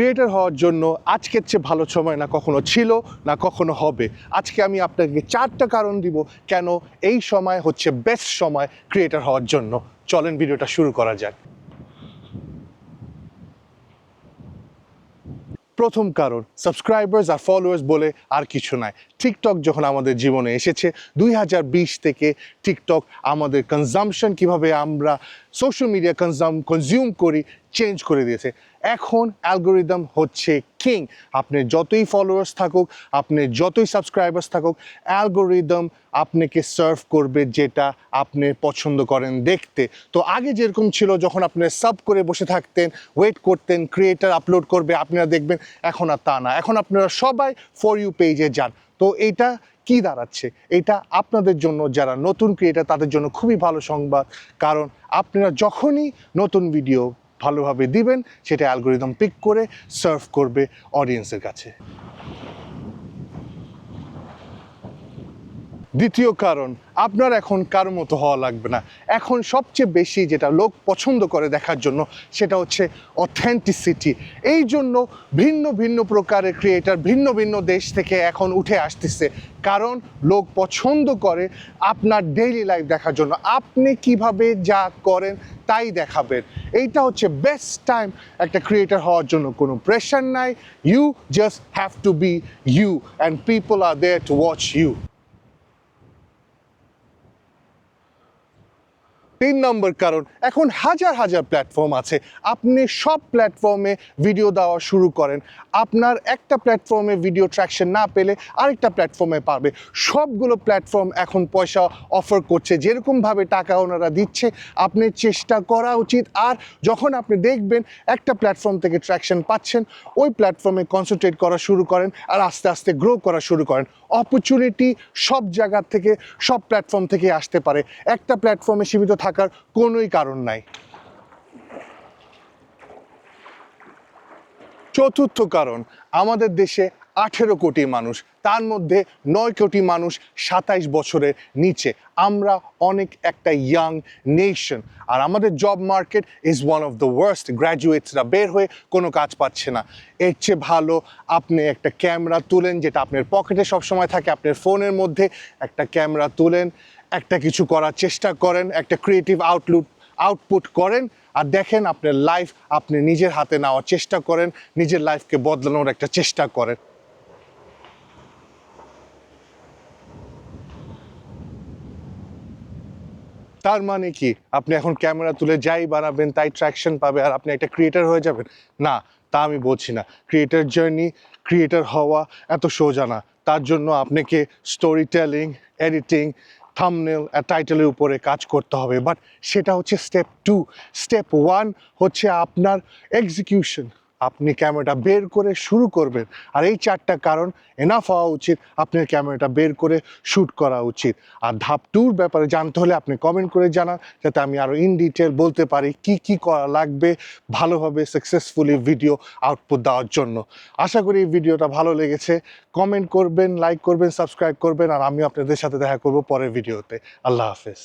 Creator হওয়ার জন্য আজকের চেয়ে ভালো সময় না কখনো ছিল, না কখনো হবে। আজকে আমি আপনাকে চারটা কারণ দিব কেন এই সময় হচ্ছে বেস্ট সময় ক্রিয়েটার হওয়ার জন্য। চলেন ভিডিওটা শুরু করা যাক। প্রথম কারণ সাবস্ক্রাইবার্স আর ফলোয়ার্স বলে আর কিছু নাই। টিকটক যখন আমাদের জীবনে এসেছে, দুই হাজার বিশ থেকে টিকটক আমাদের কনজামশন কীভাবে আমরা সোশ্যাল মিডিয়া কনজাম কনজিউম করি চেঞ্জ করে দিয়েছে। এখন অ্যালগোরিদম হচ্ছে কিং আপনি যতই ফলোয়ার্স থাকুক, আপনি যতই সাবস্ক্রাইবার্স থাকুক অ্যালগোরিদম আপনাকে সার্ভ করবে যেটা আপনি পছন্দ করেন দেখতে। তো আগে যেরকম ছিল, যখন আপনি সাব করে বসে থাকতেন ওয়েট করতেন ক্রিয়েটার আপলোড করবে, আপনারা দেখবেন এখন আর তা না। এখন আপনারা সবাই ফর ইউ পেজে যান। তো এটা কি দাঁড়াচ্ছে? এটা আপনাদের জন্য, যারা নতুন ক্রিয়েটার তাদের জন্য খুবই ভালো সংবাদ। কারণ আপনারা যখনই নতুন ভিডিও ভালোভাবে দিবেন সেটা অ্যালগোরিদম পিক করে সার্ভ করবে অডিয়েন্সের কাছে। দ্বিতীয় কারণ, আপনার এখন কারও মতো হওয়া লাগবে না। এখন সবচেয়ে বেশি যেটা লোক পছন্দ করে দেখার জন্য সেটা হচ্ছে অথেন্টিসিটি এই জন্য ভিন্ন ভিন্ন প্রকারের ক্রিয়েটার ভিন্ন ভিন্ন দেশ থেকে এখন উঠে আসতেছে। কারণ লোক পছন্দ করে আপনার ডেইলি লাইফ দেখার জন্য। আপনি কীভাবে যা করেন তাই দেখাবেন। এইটা হচ্ছে বেস্ট টাইম একটা ক্রিয়েটার হওয়ার জন্য। কোনো প্রেশার নাই। You just have to be you and people are there to watch you তিন নম্বর কারণ, এখন হাজার হাজার প্ল্যাটফর্ম আছে। আপনি সব প্ল্যাটফর্মে ভিডিও দেওয়া শুরু করেন। আপনার একটা প্ল্যাটফর্মে ভিডিও ট্র্যাকশন না পেলে আরেকটা প্ল্যাটফর্মে পাবে। সবগুলো প্ল্যাটফর্ম এখন পয়সা অফার করছে। যেরকমভাবে টাকা ওনারা দিচ্ছে, আপনি চেষ্টা করা উচিত। আর যখন আপনি দেখবেন একটা প্ল্যাটফর্ম থেকে ট্র্যাকশন পাচ্ছেন, ওই প্ল্যাটফর্মে কনসেন্ট্রেট করা শুরু করেন আর আস্তে আস্তে গ্রো করা শুরু করেন। অপরচুনিটি সব জায়গার থেকে, সব প্ল্যাটফর্ম থেকে আসতে পারে। একটা প্ল্যাটফর্মে সীমিত থাকার কোনোই কারণ নাই। চতুর্থ কারণ, আমাদের দেশে আঠেরো কোটি মানুষ, তার মধ্যে নয় কোটি মানুষ সাতাইশ বছরের নিচে। আমরা অনেক একটা ইয়াং নেশন আর আমাদের job market is one of the worst গ্র্যাজুয়েটসরা বের হয়ে কোনো কাজ পাচ্ছে না। এর চেয়ে ভালো, আপনি একটা ক্যামেরা তুলেন, যেটা আপনার পকেটে সবসময় থাকে, আপনার ফোনের মধ্যে একটা ক্যামেরা তুলেন একটা কিছু করার চেষ্টা করেন, একটা ক্রিয়েটিভ আউটলুট আউটপুট করেন আর দেখেন আপনার লাইফ আপনি নিজের হাতে নেওয়ার চেষ্টা করেন, নিজের লাইফকে বদলানোর একটা চেষ্টা করেন। তার মানে কি? আপনি এখন ক্যামেরা তুলে যাই বানাবেন, তাই ট্র্যাকশন পাবে আর আপনি একটা ক্রিয়েটার হয়ে যাবেন? না, তা আমি বলছি না। ক্রিয়েটার জার্নি ক্রিয়েটার হওয়া এত সোজা না। তার জন্য আপনাকে স্টোরি টেলিং এডিটিং থামনেল টাইটেলের উপরে কাজ করতে হবে। বাট সেটা হচ্ছে স্টেপ টু স্টেপ ওয়ান হচ্ছে আপনার এক্সিকিউশন আপনি ক্যামেরাটা বের করে শুরু করবেন। আর এই চারটা কারণ এনাফ হওয়া উচিত, আপনার ক্যামেরাটা বের করে শ্যুট করা উচিত। আর ধাপ টুর ব্যাপারে জানতে হলে আপনি কমেন্ট করে জানান, যাতে আমি আরও ইন ডিটেল বলতে পারি কি কি করা লাগবে ভালোভাবে সাকসেসফুলি ভিডিও আউটপুট দেওয়ার জন্য। আশা করি এই ভিডিওটা ভালো লেগেছে। কমেন্ট করবেন লাইক করবেন সাবস্ক্রাইব করবেন, আর আমি আপনাদের সাথে দেখা করব পরের ভিডিওতে আল্লাহ হাফেজ।